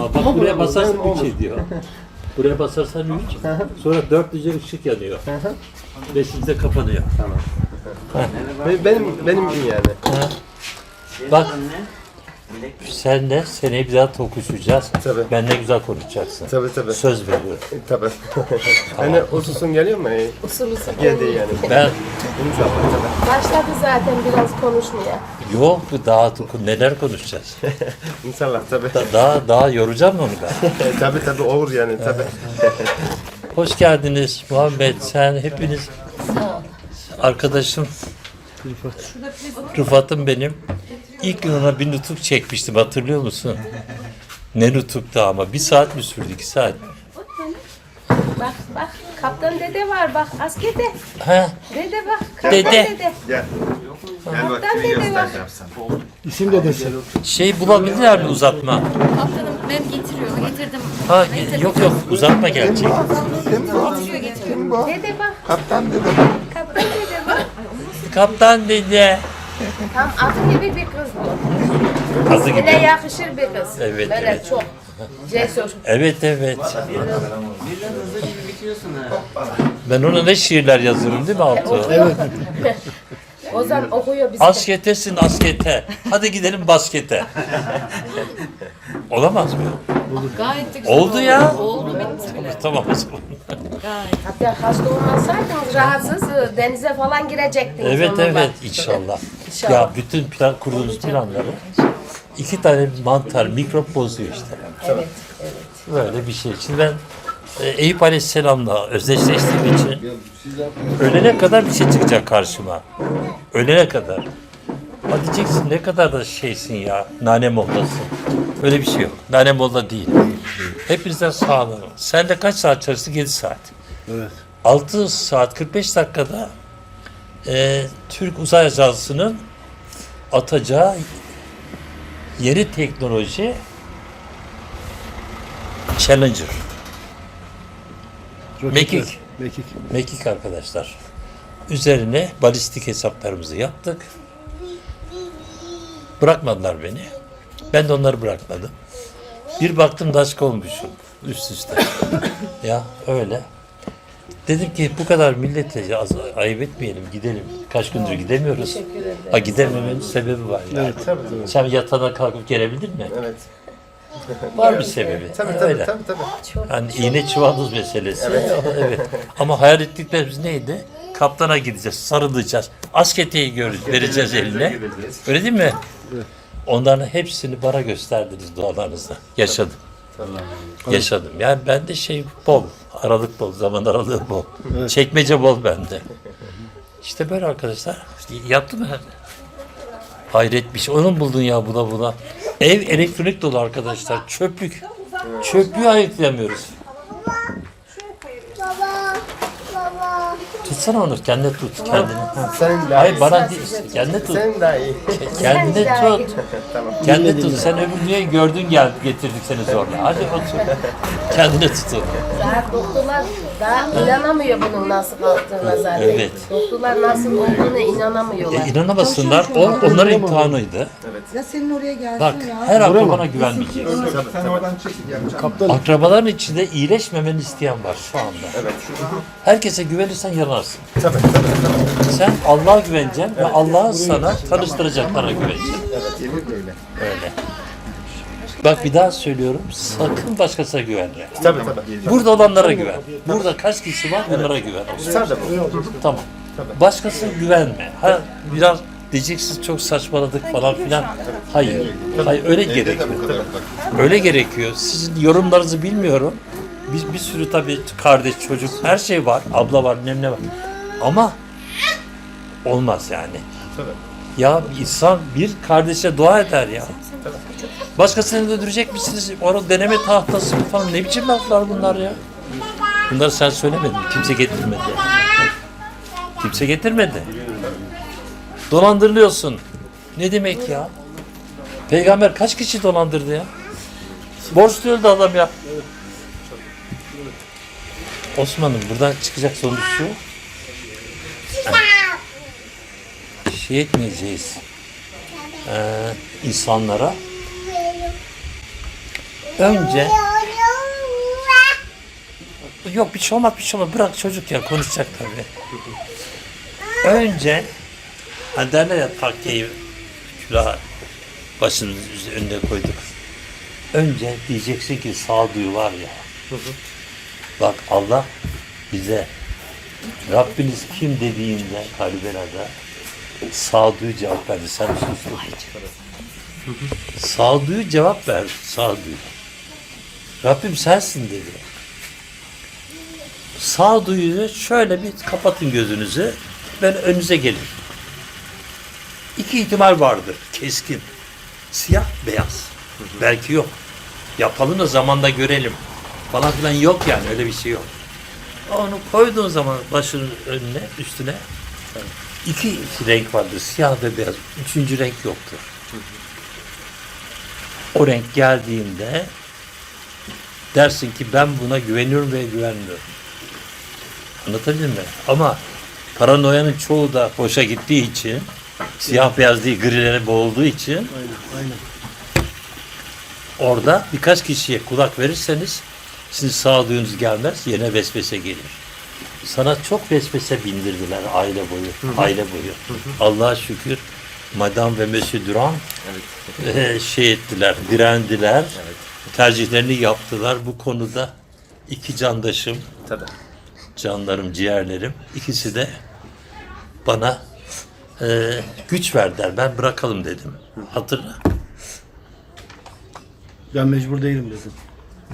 Aa, bak buraya basarsan 3 ediyor. Buraya basarsan 3. Sonra 4 diye ışık yanıyor. 5'de kapanıyor. Benim, benim, benim gün yani. Bak senle seneye bir daha tokuşacağız. Tabii. Ben ne güzel konuşacaksın. Tabii tabii. Söz veriyorum. Tabii. hani ususun geliyor mu? Ee, Usul usul. Geldi yani. Ben İnşallah tabii. Başladı zaten biraz konuşmaya. yok bu daha neler konuşacağız. İnşallah tabii. Da- Daha daha yoracağım onu ben. tabii tabii olur yani tabii. Hoş geldiniz Muhammed. Sen hepiniz arkadaşım Rıfat'ım benim. İlk ona bir nutuk çekmiştim hatırlıyor musun? Ne nutuktu ama bir saat mi sürdü iki saat? Bak bak kaptan dede var bak askerde. Ha, Dede bak kaptan Dede. dede. Gel. Gel bak Kaptan dede var. göstereceğim sana. şey bulabilirler mi uzatma? Kaptanım ben getiriyor, getirdim. Ha yok yok uzatma gelecek. Getiriyor, getiriyor. Dede bak Kaptan dedim. kaptan dede bak. Kaptan dedi. Tam adı gibi bir kız bu. Yine gibi. yakışır bir kız. Evet, Böyle evet. çok cesur. Evet evet. Ben ona ne şiirler yazıyorum değil mi Altuğ? Evet. Ozan okuyor bize. Asketesin askete. Hadi gidelim baskete. Olamaz mı? Gayet de güzel Oldu ya. Oldu bitti bile. Tamam o zaman. Gayet. Hatta hasta olmasaydınız rahatsız denize falan girecektiniz Evet evet inşallah. İnşallah. Ya bütün plan kurduğunuz planları iki tane mantar mikrop bozuyor işte. Evet, evet. Böyle bir şey. Şimdi ben e, Eyüp Aleyhisselam'la özdeşleştiğim için ölene kadar bir şey çıkacak karşıma. Ölene kadar. Ha diyeceksin ne kadar da şeysin ya, nane moldasın. Öyle bir şey yok. Nane molda değil. Hepinizden sağ olun. Sen de kaç saat çalıştın? 7 saat. Evet. 6 saat 45 dakikada e, Türk Uzay Ajansı'nın atacağı yeni teknoloji Challenger. Mekik. Mekik. Mekik arkadaşlar. Üzerine balistik hesaplarımızı yaptık. Bırakmadılar beni. Ben de onları bırakmadım. Bir baktım daşk olmuşum üst üste. ya öyle. Dedim ki bu kadar millete az- ayıp etmeyelim gidelim. Kaç gündür gidemiyoruz. Ha gidememenin sebebi var yani. Tabii tabii. Sen yatağına kalkıp gelebildin mi? Evet. Var bir sebebi. Tabii tabii Öyle. tabii tabii. Hani iğne çuvaldız meselesi. Evet. Ama hayal ettiklerimiz neydi? Kaptana gideceğiz, sarılacağız. Asketeyi göreceğiz, vereceğiz eline. Öyle değil mi? Onların hepsini bana gösterdiniz dualarınızda. Yaşadım. Yaşadım. Yani bende şey bol. Aralık bol, zaman aralığı bol. Çekmece bol bende. İşte böyle arkadaşlar. Yaptı mı? Hayret bir şey. Onun buldun ya buna buna. Ev elektronik dolu arkadaşlar. Çöplük. Çöplüğü ayıklayamıyoruz. Tutsana onu kendine tut kendini. Ha. Sen daha Hayır iyi. bana değil kendine tut. Sen daha iyi. Kendine tut. tamam. Kendine tut. Sen öbür dünyayı gördün gel getirdik seni zorla. Hadi otur. Kendine tut onu. Daha doktorlar daha inanamıyor bunun nasıl kalktığına zaten. Evet. Doktorlar nasıl olduğuna inanamıyorlar. E, inanamasınlar. O onların imtihanıydı. Ya senin oraya gelsin Bak ya. her akrabana güvenmeyeceksin. Sen oradan çek. Ya. Akrabaların içinde iyileşmemeni isteyen var şu anda. Evet. Herkese güvenirsen yanarsın. Tabii tabii tabii. Sen Allah'a güveneceksin ve Allah'ın sana tanıştıracaklarına güveneceksin. Gelir de öyle. Öyle. Bak bir daha söylüyorum. Sakın başkasına güvenme. Tabii tabii. Burada olanlara güven. Burada kaç kişi var onlara güven. Tabii. Tamam. Başkasına güvenme. Ha biraz diyeceksiniz çok saçmaladık falan filan. Hayır. Hayır öyle gerekiyor. Öyle gerekiyor. Sizin yorumlarınızı bilmiyorum. Bir, bir sürü tabii kardeş, çocuk, her şey var. Abla var, annem var. Ama olmaz yani. Ya bir insan bir kardeşe dua eder ya. Başkasını öldürecek misiniz? Onu deneme tahtası falan. Ne biçim laflar bunlar ya? Bunları sen söylemedin. Kimse getirmedi. Kimse getirmedi. Dolandırılıyorsun. Ne demek ya? Peygamber kaç kişi dolandırdı ya? Borçlu öldü adam ya. Osman'ım buradan çıkacak sonuç şu. Şey etmeyeceğiz. Ee, insanlara Önce Yok bir şey olmaz bir şey olmaz. Bırak çocuk ya konuşacak tabii. Önce hani derler ya takkeyi külah başının önüne koyduk. Önce diyeceksin ki sağduyu var ya. Bak Allah bize Rabbiniz kim dediğinde Kalbena'da sağduyu cevap verdi. Sen sustun. Sağduyu cevap ver. Sağduyu. Rabbim sensin dedi. Sağduyuyu şöyle bir kapatın gözünüzü. Ben önünüze gelir. İki ihtimal vardır. Keskin. Siyah, beyaz. Belki yok. Yapalım da zamanda görelim. Falan filan yok yani öyle bir şey yok. Onu koyduğun zaman başının önüne, üstüne iki renk vardır. Siyah ve beyaz. Üçüncü renk yoktur. O renk geldiğinde dersin ki ben buna güveniyorum ve güvenmiyorum. Anlatabildim mi? Ama paranoyanın çoğu da boşa gittiği için siyah beyaz değil grilere boğulduğu için Aynen, aynen. orada birkaç kişiye kulak verirseniz sizin sağduyunuz gelmez yerine vesvese gelir. Sana çok vesvese bindirdiler aile boyu, aile boyu. Allah'a şükür Madame ve Monsieur Durand eee, şey ettiler, direndiler. Tercihlerini yaptılar bu konuda. iki candaşım, Tabii. canlarım, ciğerlerim ikisi de bana eee, güç verdiler. Ben bırakalım dedim. Hatırla. Ben mecbur değilim dedim.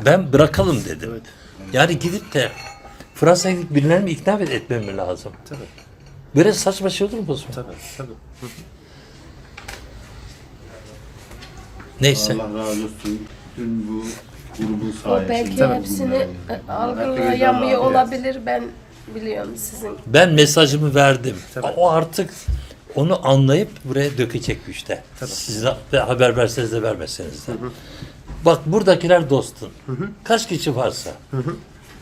Ben bırakalım dedim. Evet. Yani gidip de Fransa'ya gidip birilerini mi ikna etmem mi lazım? Tabii. Böyle saçma şey olur mu Osman? Tabii. Tabii. Neyse. Allah razı olsun. Bütün bu grubun O sayesinde. belki Tabii hepsini e, algılayamıyor olabilir. Ben biliyorum sizin. Ben mesajımı verdim. O artık onu anlayıp buraya dökecek işte. Siz de haber verseniz de vermeseniz de. Bak buradakiler dostun. Kaç kişi varsa.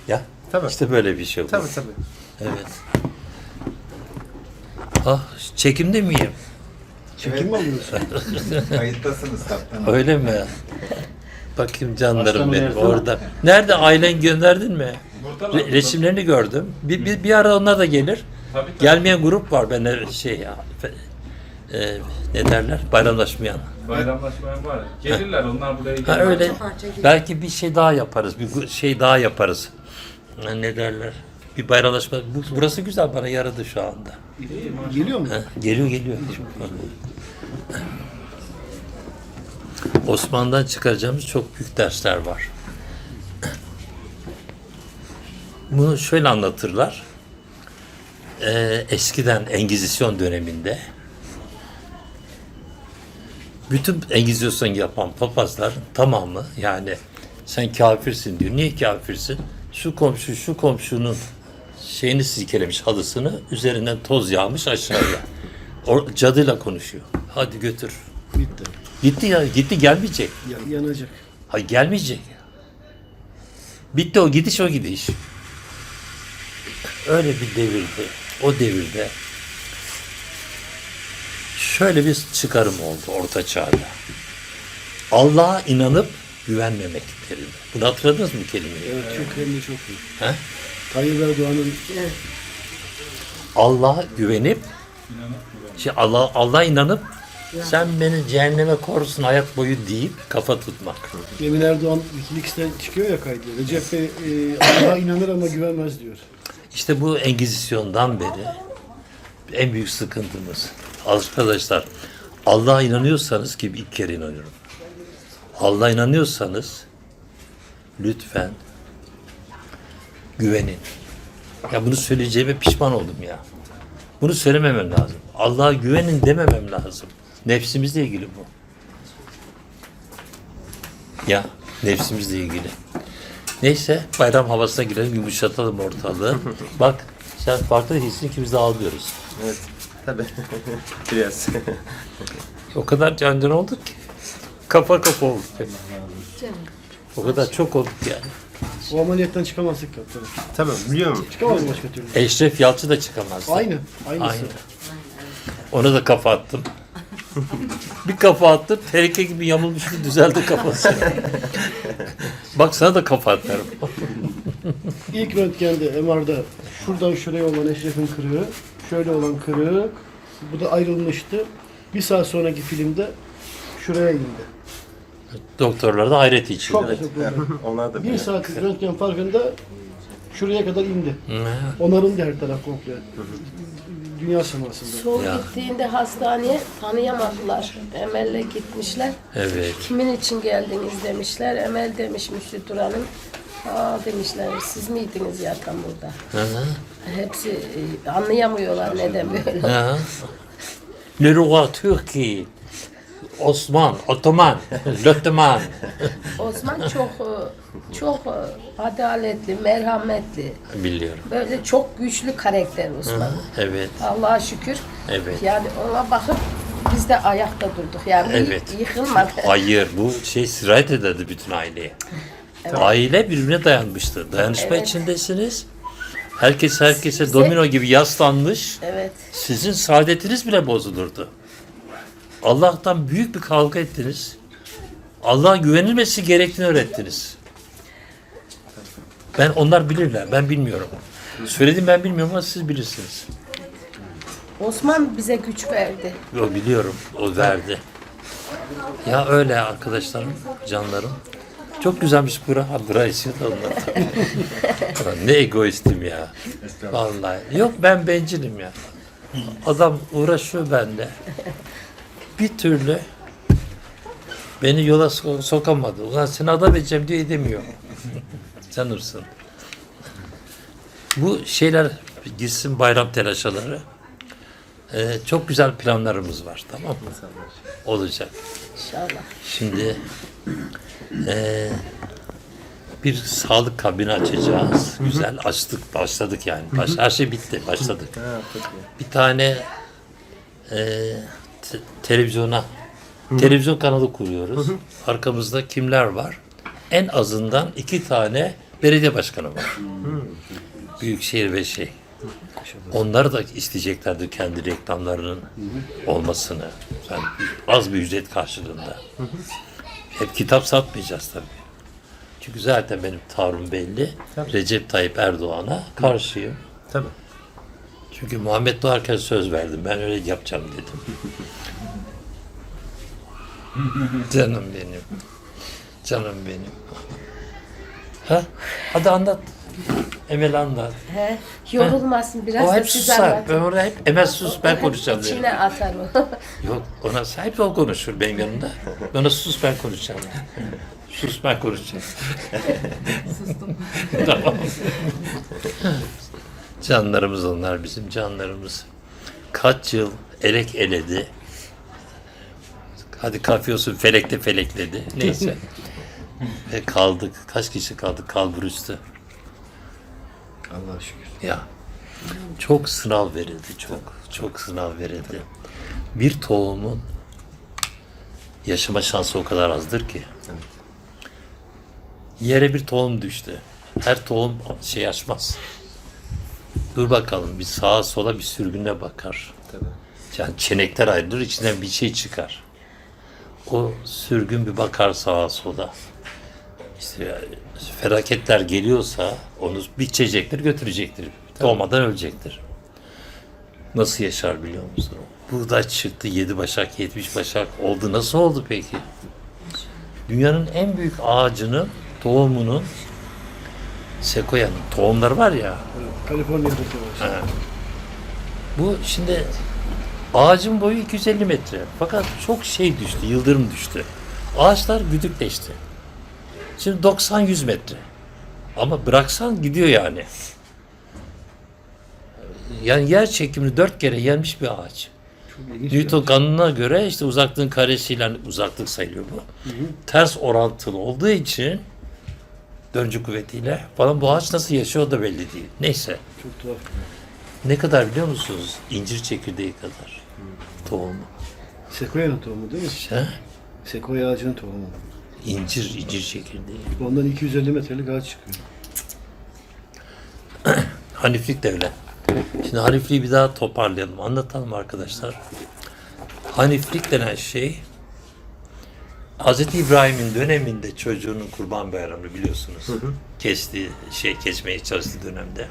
Ya Tabii. işte böyle bir şey olur. Tabii tabii. Evet. Ah çekimde miyim? Çekim mi alıyorsun? Kayıttasınız kaptanım. Öyle mi? Bakayım canlarım Başkanım benim nerede? orada. Nerede ailen gönderdin mi? Re- resimlerini gördüm. Bir, bir, bir ara onlar da gelir. Gelmeyen grup var ben şey ya. e, ne derler? Bayramlaşmayan. Bayramlaşmaya var. Gelirler onlar buraya Ha gelirler. öyle. Belki bir şey daha yaparız. Bir şey daha yaparız. Ne derler? Bir bayramlaşma. Bu, burası güzel bana yaradı şu anda. Geliyor mu? Ha, geliyor geliyor. Osman'dan çıkaracağımız çok büyük dersler var. Bunu şöyle anlatırlar. Ee, eskiden Engizisyon döneminde bütün Engizisyon yapan papazlar tamamı yani sen kafirsin diyor. Niye kafirsin? Şu komşu şu komşunun şeyini silkelemiş halısını üzerinden toz yağmış aşağıya. O cadıyla konuşuyor. Hadi götür. Bitti. Gitti ya gitti gelmeyecek. Ya- yanacak. Ha gelmeyecek. Bitti o gidiş o gidiş. Öyle bir devirdi. O devirde şöyle bir çıkarım oldu orta çağda. Allah'a inanıp güvenmemek terimi. Bunu hatırladınız mı kelimeyi? Evet çok hem de çok iyi. He? Tayyip Erdoğan'ın Allah'a güvenip şey Allah Allah'a inanıp sen beni cehenneme korusun hayat boyu deyip kafa tutmak. Emin Erdoğan Wikileaks'ten çıkıyor ya kaydı. Recep Bey e, Allah'a inanır ama güvenmez diyor. İşte bu Engizisyon'dan beri en büyük sıkıntımız. Arkadaşlar Allah'a inanıyorsanız ki ilk kere inanıyorum. Allah'a inanıyorsanız lütfen güvenin. Ya bunu söyleyeceğime pişman oldum ya. Bunu söylememem lazım. Allah'a güvenin dememem lazım. Nefsimizle ilgili bu. Ya nefsimizle ilgili. Neyse bayram havasına girelim yumuşatalım ortalığı. Bak sen farklı ki biz de ağlıyoruz. Evet. Tabii. Biraz. O kadar cancan olduk ki. Kafa kafa olduk. O kadar çok olduk yani. O ameliyattan çıkamazdık kaptanım. tabii biliyorum. Çıkamaz başka türlü. Eşref Yalçı da çıkamazdı. Aynı. Aynısı. Aynı. Ona da kafa attım. bir kafa attım, tereke gibi yamulmuştu, düzeldi kafası. Bak sana da kafa atarım. İlk röntgende MR'da şuradan şuraya olan Eşref'in kırığı, şöyle olan kırık, bu da ayrılmıştı. Bir saat sonraki filmde şuraya indi. Doktorlar da hayret içinde. çok Onlar da Bir saat röntgen farkında şuraya kadar indi. Onarıldı her taraf komple. Dünya semasında. Son Ya. gittiğinde hastaneye tanıyamadılar. Emel'le gitmişler. Evet. Kimin için geldiniz demişler. Emel demiş Müftü Hanım. Aa demişler siz miydiniz yatan burada? Hı hı. Hepsi e, anlayamıyorlar neden böyle. Ha. Le roi Türkiye. Osman, Otoman, Lötteman. Osman çok e, çok e, adaletli, merhametli. Biliyorum. Böyle çok güçlü karakter Osman. Evet, Allah'a şükür. evet. Yani ona bakıp biz de ayakta durduk. Yani Evet. yıkılmadık. Hayır, bu şey sirayet ederdi bütün aileye. Aile birbirine dayanmıştı. Dayanışma Evet. içindesiniz. Herkes herkese Bize- domino gibi yaslanmış. Evet. Sizin saadetiniz bile bozulurdu. Allah'tan büyük bir kavga ettiniz. Allah'a güvenilmesi gerektiğini öğrettiniz. Ben onlar bilirler. Ben bilmiyorum. Söyledim ben bilmiyorum ama siz bilirsiniz. Osman bize güç verdi. Yo biliyorum. O verdi. Ya öyle arkadaşlarım, canlarım. Çok bura için de ondan. Ulan ne egoistim ya. Vallahi. Yok ben bencilim ya. Adam uğraşıyor bende. Bir türlü beni yola so- sokamadı. Ulan seni adam edeceğim diye edemiyor. Canırsın. Bu şeyler gitsin bayram telaşaları. Ee, çok güzel planlarımız var tamam mı? Olacak. İnşallah. Şimdi eee, bir sağlık kabini açacağız. Güzel açtık, başladık yani. Baş, her şey bitti, başladık. Bir tane eee, te- televizyona, televizyon kanalı kuruyoruz. Arkamızda kimler var? En azından iki tane belediye başkanı var. Büyükşehir ve şey. Onlar da isteyeceklerdi kendi reklamlarının olmasını. Yani az bir ücret karşılığında. Hep kitap satmayacağız tabii. Çünkü zaten benim tavrım belli. Recep Tayyip Erdoğan'a karşıyım. Tabii. Çünkü Muhammed doğarken söz verdim. Ben öyle yapacağım dedim. Canım benim. Canım benim. Ha? Hadi anlat. Emel anlat. He, yorulmasın biraz O da hep siz susar. Ben anlatın. orada hep Emel sus ben konuşacağım diyorum. İçine atar o. Yok ona sahip o konuşur benim yanımda. Ben ona sus ben konuşacağım. sus ben konuşacağım. Sustum. tamam. Canlarımız onlar bizim canlarımız. Kaç yıl elek eledi. Hadi kafiyosu felekte felekledi. Neyse. Ve kaldık. Kaç kişi kaldık kalbur üstü. Allah'a şükür. Ya çok sınav verildi çok çok sınav verildi. Bir tohumun yaşama şansı o kadar azdır ki. Yere bir tohum düştü. Her tohum şey açmaz. Dur bakalım bir sağa sola bir sürgüne bakar. Yani çenekler ayrılır içinden bir şey çıkar. O sürgün bir bakar sağa sola. İşte yani felaketler geliyorsa onu biçecektir, götürecektir. Doğmadan ölecektir. Nasıl yaşar biliyor musun? Buğday çıktı, yedi başak, yetmiş başak oldu. Nasıl oldu peki? Dünyanın en büyük ağacının, tohumunun, sekoyanın tohumları var ya, Kaliforniya'da var. bu şimdi ağacın boyu 250 metre. Fakat çok şey düştü, yıldırım düştü. Ağaçlar güdükleşti. Şimdi 90-100 metre. Ama bıraksan gidiyor yani. Yani yer çekimini dört kere yenmiş bir ağaç. Newton kanununa göre işte uzaklığın karesiyle uzaklık sayılıyor bu. Ters orantılı olduğu için döncü kuvvetiyle falan bu ağaç nasıl yaşıyor da belli değil. Neyse. Çok tuhaf. Ne kadar biliyor musunuz? İncir çekirdeği kadar. Tohumu. Sekoya'nın tohumu değil mi? Ha? Sekoya ağacının tohumu. İncir, incir çekirdeği. Ondan 250 metrelik ağaç çıkıyor. Haniflik de öyle. Şimdi Hanifliği bir daha toparlayalım, anlatalım arkadaşlar. Haniflik denen şey Hz. İbrahim'in döneminde çocuğunun kurban bayramını biliyorsunuz. Kestiği şey kesmeye çalıştığı dönemde.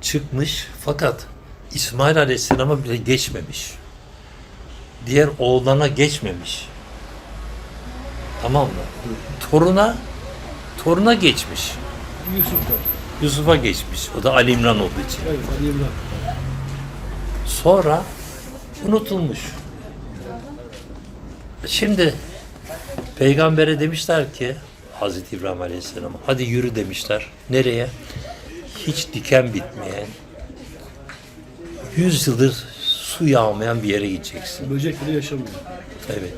Çıkmış fakat İsmail Aleyhisselam'a bile geçmemiş. Diğer oğlana geçmemiş. Tamam mı? Toruna toruna geçmiş. Yusuf da. Yusuf'a geçmiş. O da Ali İmran olduğu için. Evet Ali İmran. Sonra unutulmuş. Şimdi peygambere demişler ki Hazreti İbrahim Aleyhisselam hadi yürü demişler. Nereye? Hiç diken bitmeyen, yüz yıldır su yağmayan bir yere gideceksin. Böcek bile yaşamıyor. Evet.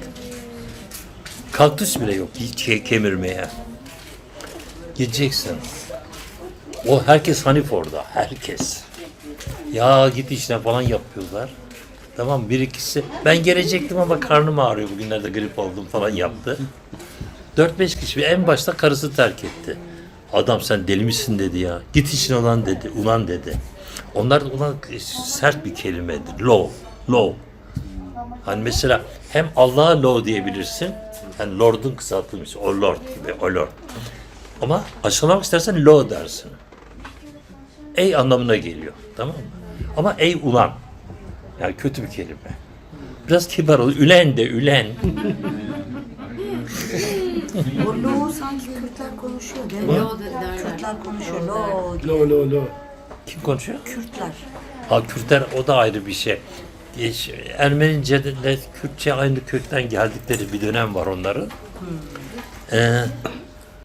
Kaktüs bile yok hiç ke- kemirmeye. Gideceksin. O herkes Hanif orada. Herkes. Ya git işine falan yapıyorlar. Tamam bir ikisi. Ben gelecektim ama karnım ağrıyor bugünlerde grip oldum falan yaptı. 4-5 kişi en başta karısı terk etti. Adam sen deli misin dedi ya. Git işine ulan dedi. Ulan dedi. Onlar da ulan sert bir kelimedir. Low. Low. Hani mesela hem Allah'a Lord diyebilirsin. Yani Lord'un kısaltılmış. O Lord gibi. O Lord. Ama aşılamak istersen Lo dersin. Ey anlamına geliyor. Tamam mı? Ama ey ulan. Yani kötü bir kelime. Biraz kibar ol. Ülen de ülen. O lo sanki Kürtler konuşuyor değil mi? Lo da derler. Kürtler konuşuyor. Lo. Lo lo lo. Kim konuşuyor? Kürtler. Ha Kürtler o da ayrı bir şey. Geç- Ermenice de Kürtçe aynı kökten geldikleri bir dönem var onların. Ee,